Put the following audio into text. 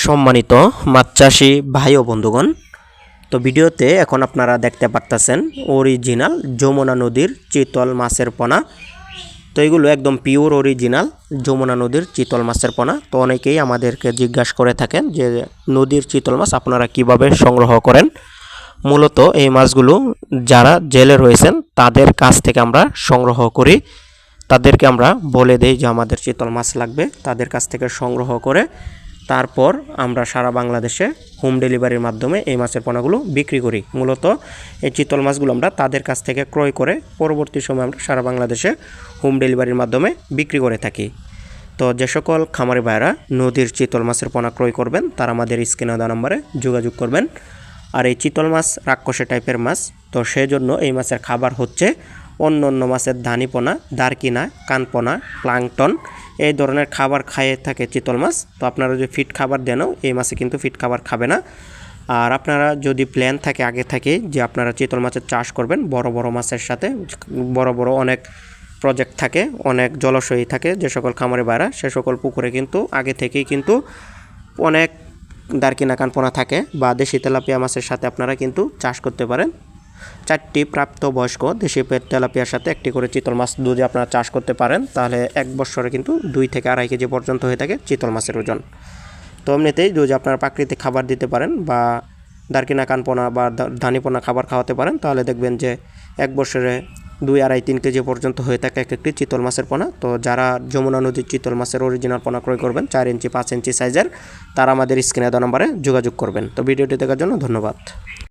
সম্মানিত মাছ চাষি ভাই ও বন্ধুগণ, তো ভিডিওতে এখন আপনারা দেখতে পারতেছেন অরিজিনাল যমুনা নদীর চিতল মাছের পোনা। তো এগুলো একদম পিওর অরিজিনাল যমুনা নদীর চিতল মাছের পোনা। তো অনেকেই আমাদেরকে জিজ্ঞাসা করে থাকেন যে নদীর চিতল মাছ আপনারা কীভাবে সংগ্রহ করেন। মূলত এই মাছগুলো যারা জেলে রয়েছেন, তাদের কাছ থেকে আমরা সংগ্রহ করি। তাদেরকে আমরা বলে দেই যে আমাদের চিতল মাছ লাগবে, তাদের কাছ থেকে সংগ্রহ করে তারপর আমরা সারা বাংলাদেশে হোম ডেলিভারির মাধ্যমে এই মাছের পোনাগুলো বিক্রি করি। মূলত এই চিতল মাছগুলো আমরা তাদের কাছ থেকে ক্রয় করে পরবর্তী সময় আমরা সারা বাংলাদেশে হোম ডেলিভারির মাধ্যমে বিক্রি করে থাকি। তো যে সকল খামারি ভাইরা নদীর চিতল মাছের পোনা ক্রয় করবেন, তারা আমাদের স্ক্রিনে দেওয়া নম্বরে যোগাযোগ করবেন। আর এই চিতল মাছ রাক্ষসে টাইপের মাছ, তো সেই জন্য এই মাছের খাবার হচ্ছে অন্য অন্য মাছের ধানিপোনা, দারকিনা, কানপোনা, প্লাংটন এই ধরনের খাবার খাইয়ে থাকে চিতল মাছ। তো আপনারা যদি ফিট খাবার দেনও এই মাছে কিন্তু ফিট খাবার খাবে না। আর আপনারা যদি প্ল্যান থাকে, আগে থেকে, যে আপনারা চিতল মাছের চাষ করবেন, বড় বড় মাছের সাথে, বড় বড় অনেক প্রজেক্ট থাকে, অনেক জলাশয় থাকে, যে সকল খামারে বাইরা, সে সকল পুকুরে কিন্তু, আগে থেকেই কিন্তু অনেক দারকিনা, কানপোনা থাকে বা দেশি তেলাপিয়া মাছের সাথে আপনারা কিন্তু চাষ করতে পারেন। চারটি প্রাপ্তবয়স্ক দেশি তেলাপিয়ার সাথে একটি করে চিতল মাছ যদি আপনারা চাষ করতে পারেন, তাহলে এক বছরে কিন্তু দুই থেকে আড়াই কেজি পর্যন্ত হয়ে থাকে চিতল মাছের ওজন। তো এমনিতেই যদি আপনারা প্রাকৃতিক খাবার দিতে পারেন বা দারকিনা কানপোনা বা ধানিপোনা খাবার খাওয়াতে পারেন, তাহলে দেখবেন যে এক বছরে দুই আড়াই তিন কেজি পর্যন্ত হয়ে থাকে এক একটি চিতল মাছের পোনা। তো যারা যমুনা নদীর চিতল মাছের অরিজিনাল পোনা ক্রয় করবেন, চার ইঞ্চি, পাঁচ ইঞ্চি সাইজের তারা আমাদের স্ক্রিনে দেওয়া নম্বরে যোগাযোগ করবেন। তো ভিডিওটি দেখার জন্য ধন্যবাদ।